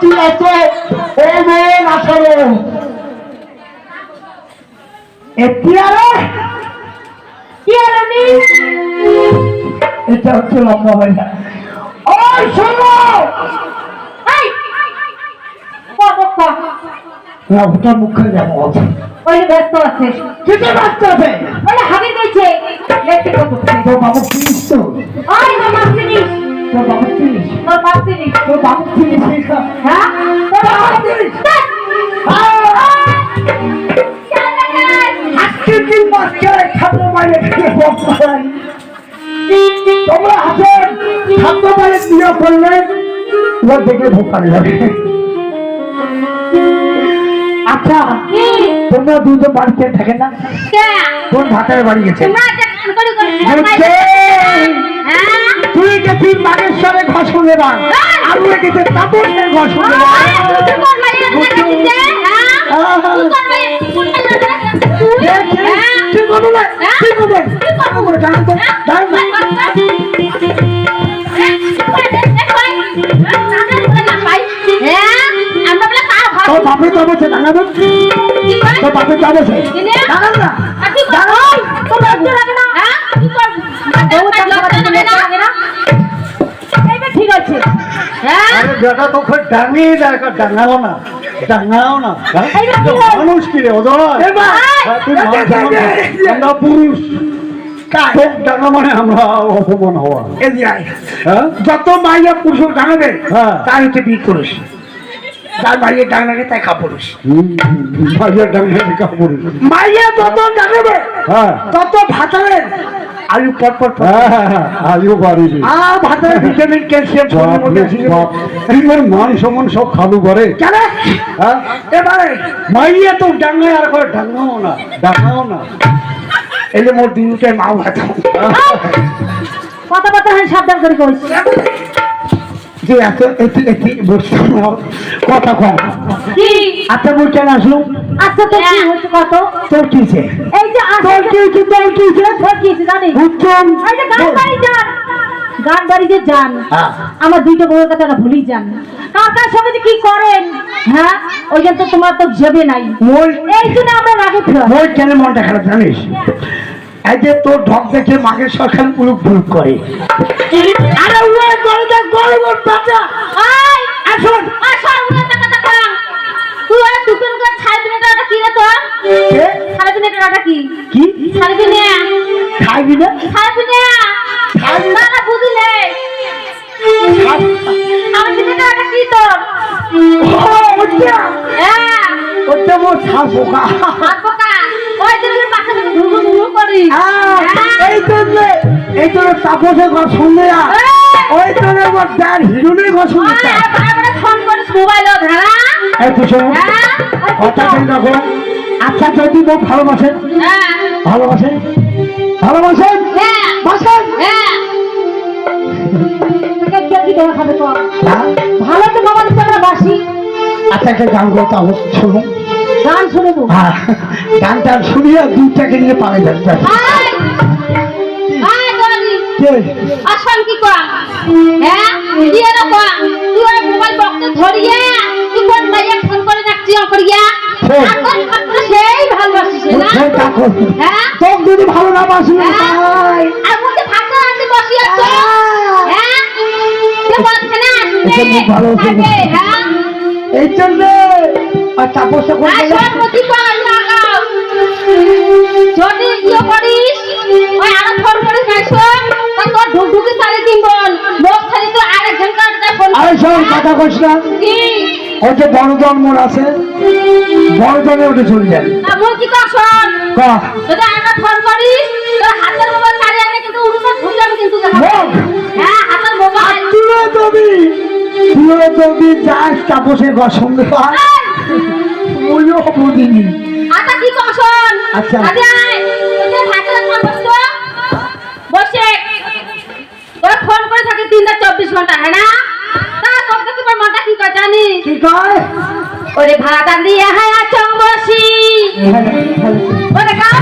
কি আছে মন এতিয়ারে কি এটা হচ্ছে লম্বা বাড়ি ওই শোনো না ওটা মুখে যাব ওই ব্যস্ত আছে কিছু গেছে তোর বাবু চিনিস তোর মাসিনি তোর বাবু চিনিস হ্যাঁ? তোর তোমরা খাদ্য বিয়ে করলে তোমার দেখে ভোকাল যাবে আচ্ছা তোমরা দুজন বাড়িতে থাকে না? কোন ঢাকায় বাড়ি গেছে হ্যাঁ। তুই গেছিস বাগেশ্বরে শুনে না? আর ওই গেছে তাপসের না তোর বাপে তো বসে জানাবেন তোর বাপে তো বসে জানান না। বেটা তোকে ডাঙিয়ে দেখা ডাঙাও না ডাঙাও না। মানুষ কি রে ওদর তুই মানুষ আমরা- পুরুষ। ডাঙা মানে আমরা অপমান হওয়া। হ্যাঁ? যত মাইয়া পুরুষ ডাঙাবে হ্যাঁ। তার হচ্ছে বীর পুরুষ যার মাইয়া ডাঙাকে তাই কাপুরুষ মাঝে ডাঙা কাপড় মাইয়া যত ডাঙাবে হ্যাঁ। তত ভাতারের আলু। হ্যাঁ হ্যাঁ হ্যাঁ আজও পারিনি আ ভাতারের ভিটামিন ক্যালসিয়াম। এইবার মান সমান সব খালু করে। কেন? হ্যাঁ? এবারে মাইয়া তো ডাঙ্গায় আর করে ডাঙ্গাও না ডাঙ্গাও না। যে মোর দিনটায় মা ভাতা। কথা কথা হয় সাবধান করে কইস যে এত এটি এটি কথা কম। কি? আচ্ছা কেন আসলো আচ্ছা তো কি হচ্ছে কত? তোর কি হয়েছে? কি হয়েছে তোর কি হয়েছে জানিস উত্তম এই যে গান বাড়ি যান। গান বাড়ি যে যান হ্যাঁ। আমার দুইটা বউয়ের কথা না ভুলেই যান। কাকার সঙ্গে যে কি করেন? হ্যাঁ? ওই জন্য তো তোমার তো যাবে নাই। এই জন্য আমরা রাগে ফের। মোর কেন মনটা খারাপ জানিস? এই যে তোর ঢক দেখে মাকে সরকার পুলুক পুলুক করে। আরে দেখ গড়ে মোর বাচ্চা। আয় আসুন আসল রে তোর কে? কি? সাড়ে তিন খাইবি না না বুঝলে। সাড়ে তিন কি তোর? ওটা হ্যাঁ। ওটা মোর ওই জন্য পাশে ঘুরু ঘুরু করি। এই জন্য এই ঘর শুনলে না ওই জন্য আমার ঘর শুনতে ফোন করিস মোবাইল ধরা এই শোনো। হ্যাঁ। কথা ঠিক রাখো আচ্ছা যদি ভালোবাসেন? হ্যাঁ। ভালোবাসেন? ভালোবাসেন? হ্যাঁ। বাসেন? হ্যাঁ। হ্যাঁ? ভালো তো বাবা দিতে আমরা বাসি। আচ্ছা একটা গান করো তাহলে শুনুন। গান শুনব হ্যাঁ গানটা শুনিয়ে দুইটাকে নিয়ে পাবে? আসল কি হ্যাঁ তুই মোবাইল ধরিয়ে তুই কোন মাইয়া ফোন করে ডাকছি সেই ভালোবাসিস না? উঠে হ্যাঁ? তোর যদি ভালো না বাসি হ্যাঁ? আর ভাত আনতে বসি আছো? হ্যাঁ। বলছে না ভালো হ্যাঁ? এই জন্য। আর তাপসে করে আর সব প্রতি লাগাও। যদি ইয়ে করিস ওই আরও ফোন করিস না শোন তা তোর ঢুকঢুকি সারি দিন বল লোক সারি তো আরেকজন কাটতে ফোন আরে শোন কথা কইস না। ওই যে বড় জন্মর আছে বড় জন্মে উঠে চলে যান তা মুই কি কর শোন? ক? যদি আমরা ফোন করিস তোর হাতের মোবাইল সারি আনলে কিন্তু উড়ুতে ভুল যাবে কিন্তু বল। হ্যাঁ আচ্ছা কি কর শোন? আচ্ছা। বসে। তোর ফোন করে থাকে তিন থেকে চব্বিশ ঘণ্টা হ্যাঁ না তা তোর দেখি তোর মনটা কি কয় জানিস কি কয়? ওরে ভাত দিয়ে হায়া চম্বসি ওরে গাও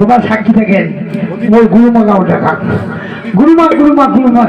তোমার সাক্ষী থাকেন। ওই গুরুমা গাউটা খাক গুরুমা গুরুমা গুরুমা